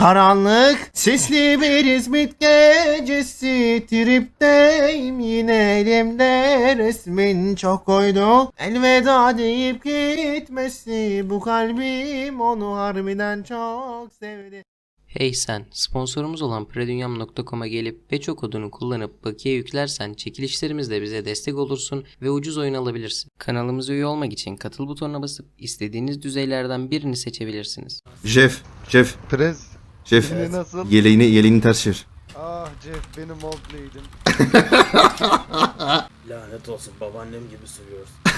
Karanlık sisli bir İzmit gecesi Tripteyim yine elimde resmin çok koydu Elveda deyip gitmesi Bu kalbim onu harbiden çok sevdi Hey sen, sponsorumuz olan predunyam.com'a gelip Beço kodunu kullanıp bakiye yüklersen çekilişlerimizle bize destek olursun ve ucuz oyun alabilirsin. Kanalımıza üye olmak için katıl butonuna basıp istediğiniz düzeylerden birini seçebilirsiniz. Jeff, Jeff, Prez. Jeff Şimdi nasıl? Yeleğini, yeleğini ters çevir Ah Jeff benim old lady'm. Lanet olsun babaannem gibi sürüyorsun.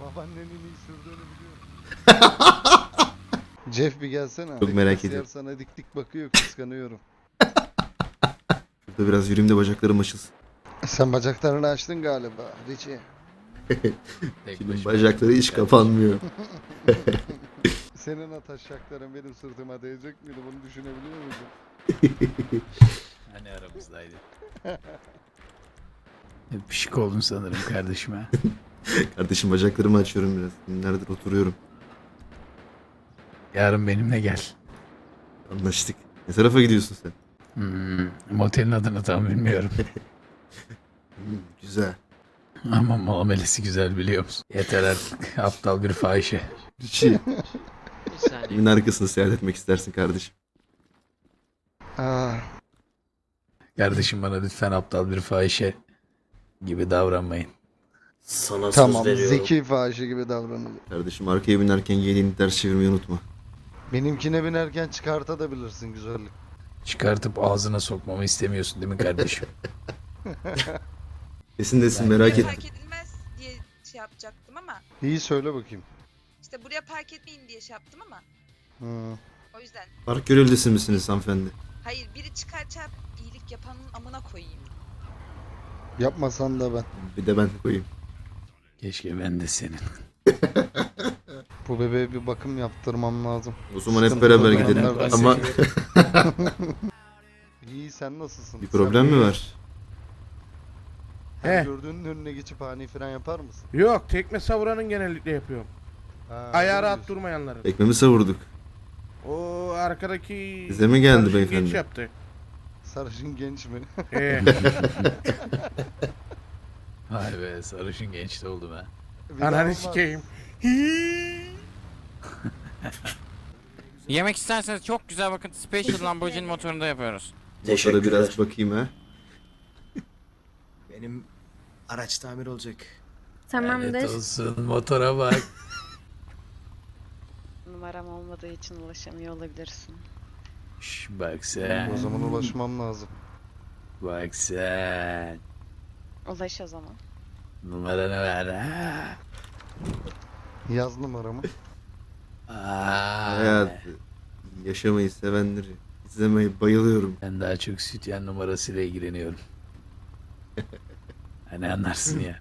Babaannenin iyi sürdüğünü biliyorum. Jeff bir gelsene. Çok merak Kasiyer ediyorum. sana dik dik bakıyor kıskanıyorum. Burada biraz yürüyeyim de bacaklarım açılsın Sen bacaklarını açtın galiba Richie. Şimdi bacakları hiç kapanmıyor Senin ataşacakların benim sırtıma değecek miydi bunu düşünebiliyor musun? Hani aramızdaydı. Pişik oldun sanırım kardeşime. Kardeşim bacaklarımı açıyorum biraz Günlerdir oturuyorum Yarın benimle gel. Anlaştık Ne tarafa gidiyorsun sen? Hmm, motelin adını tam bilmiyorum. Hmm, güzel Ama muamelesi güzel biliyor musun? Yeter artık aptal bir fahişe. Richie Kimin arkasını seyretmek istersin kardeşim Ah, Kardeşim bana lütfen aptal bir fahişe gibi davranmayın. Sana tamam söz veriyorum. zeki fahişe gibi davranıyor. Kardeşim arkaya binerken yeleğini ters çevirmeyi unutma Benimkine binerken çıkartabilirsin güzellik. Çıkartıp ağzına sokmamı istemiyorsun değil mi kardeşim? Kesin desin merak etme Park edilmez diye şey yapacaktım ama İyi söyle bakayım. İşte buraya park etmeyin diye şey yaptım ama Hı. o yüzden Park görevlisi misiniz hanımefendi? hayır biri çıkar çarp iyilik yapanın amına koyayım. Yapmasan da ben. Bir de ben koyayım Keşke ben de senin. Bu bebeğe bir bakım yaptırmam lazım. O zaman hep beraber gidelim ama İyi sen nasılsın? bir problem mi var? Her He. gördüğünün önüne geçip ani fren yapar mısın? Yok tekme savuranın genellikle yapıyorum. Ha, Ayağı rahat diyorsun. durmayanların. Tekmemi savurduk O arkadaki... Size mi geldi sarışın beyefendi? Genç yaptı. Sarışın genç mi? Ee, Vay be sarışın genç de oldum ha. Bir daha ananı olmaz. sikeyim. Yemek isterseniz çok güzel bakın Special Lamborghini motorunda yapıyoruz. Motora Teşekkürler. biraz bakayım ha Benim araç tamir olacak. Lanet Tamamdır. olsun motora bak. Numaram olmadığı için ulaşamıyor olabilirsin. Şş, bak sen. O zaman ulaşmam lazım. Bak sen. Ulaş o zaman. Numaranı ver ha. Yaz numaramı. Aa, Hayat yaşamayı sevenleri izlemeyi bayılıyorum Ben daha çok sütyen numarasıyla ilgileniyorum. hani anlarsın ya.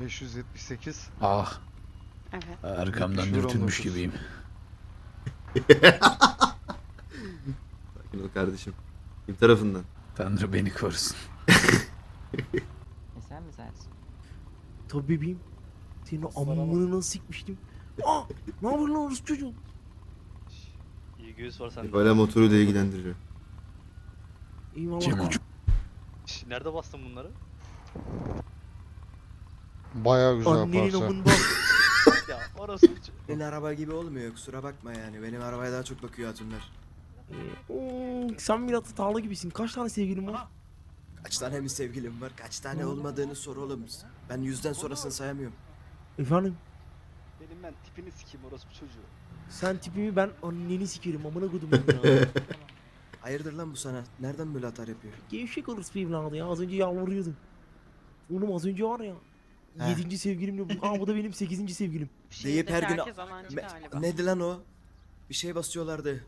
578. Ah Evet. arkamdan 70 dürtülmüş 19. gibiyim. Sakin ol kardeşim Kim tarafından? Tanrı beni korusun. Sen mi sensin? Tabii bebeğim. Senin amını nasıl sikmiştim. Aa! Ne yapıyorsun lan orası çocuğum? İyi göğüs var Hep hala motoruyla ilgilendiriyor Eyvallah Kim o? koçum. Nerede bastın bunları? Baya güzel Annenin parça. amında. ya orası Senin araba gibi olmuyor kusura bakma yani. Benim arabaya daha çok bakıyor hatunlar. Hmm, sen biraz hatalı gibisin. Kaç tane sevgilin var? Kaç tane mi sevgilim var? Kaç tane olmadığını sor oğlum. Ben yüzden sonrasını sayamıyorum. Efendim? Benim ben tipini sikeyim orası çocuğu. Sen tipimi ben anneni sikerim amına kodum ya. Hayırdır lan bu sana? Nereden böyle atar yapıyor? Gevşek bir evladı ya. Az önce yalvarıyordum. Oğlum az önce var ya. He. Yedinci sevgilimle bu. Aa bu da benim sekizinci sevgilim. Deyip her gün... herkes anancı Me- galiba. Neydi lan o? Bir şey basıyorlardı.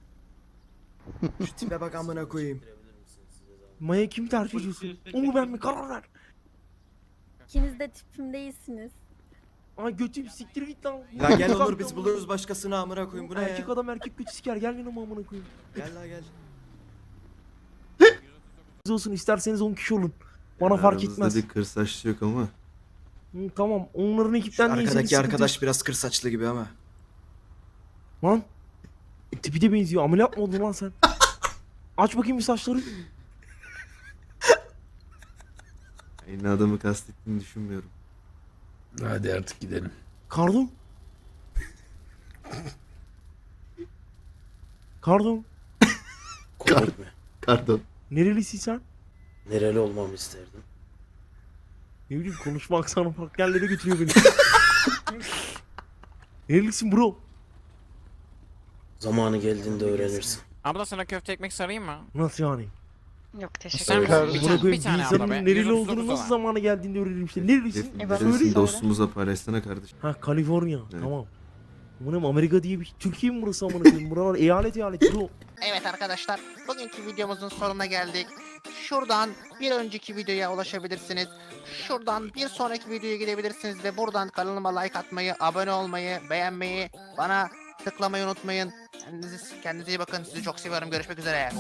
Şu tipe bak amına koyayım. Maya kim tercih ediyorsun? O mu ben mi? Karar ver. İkiniz de tipim değilsiniz. Ay götüm siktir git lan. Ya gel olur biz buluruz başkasını amına koyayım. Bu ne Erkek ya? adam erkek götü siker. Gel yanıma amına koyayım. Gel la gel. Siz olsun isterseniz 10 kişi olun. Bana fark Aramızda etmez. bir kır saçlı yok ama Hı, tamam onların Şu ekipten değilseniz arkadaki sıkıntı arkadaş biraz kır saçlı gibi ama. Lan. Tipi de benziyor. Ameliyat mı oldun lan sen? Aç bakayım bir saçları. Aynı adamı kastettiğini düşünmüyorum. Hadi artık gidelim. Kardum. Kardum. Komik Pardon. Nerelisin sen? Nereli olmamı isterdin? Ne bileyim konuşma aksanı farklı yerlere götürüyor beni. Nerelisin bro? Zamanı geldiğinde öğrenirsin. Abla sana köfte ekmek sarayım mı? Nasıl yani? Yok teşekkür ederim. misin? Bir Buna tane, koyayım bir bir tane abla insanın be. nereli 139 olduğunu nasıl olan. zamana geldiğinde öğrenirim işte. Nerelisin? Herif, E, ben dostumuza paylaşsana kardeşim. Ha Kaliforniya. Evet. Tamam. Bunun Amerika diye bir Türkiye mi burası amına koyayım? Buralar eyalet eyalet bro. Evet arkadaşlar, bugünkü videomuzun sonuna geldik. Şuradan bir önceki videoya ulaşabilirsiniz. Şuradan bir sonraki videoya gidebilirsiniz ve buradan kanalıma like atmayı, abone olmayı, beğenmeyi, bana tıklamayı unutmayın. Kendinize, kendinize iyi bakın. Sizi çok seviyorum. Görüşmek üzere.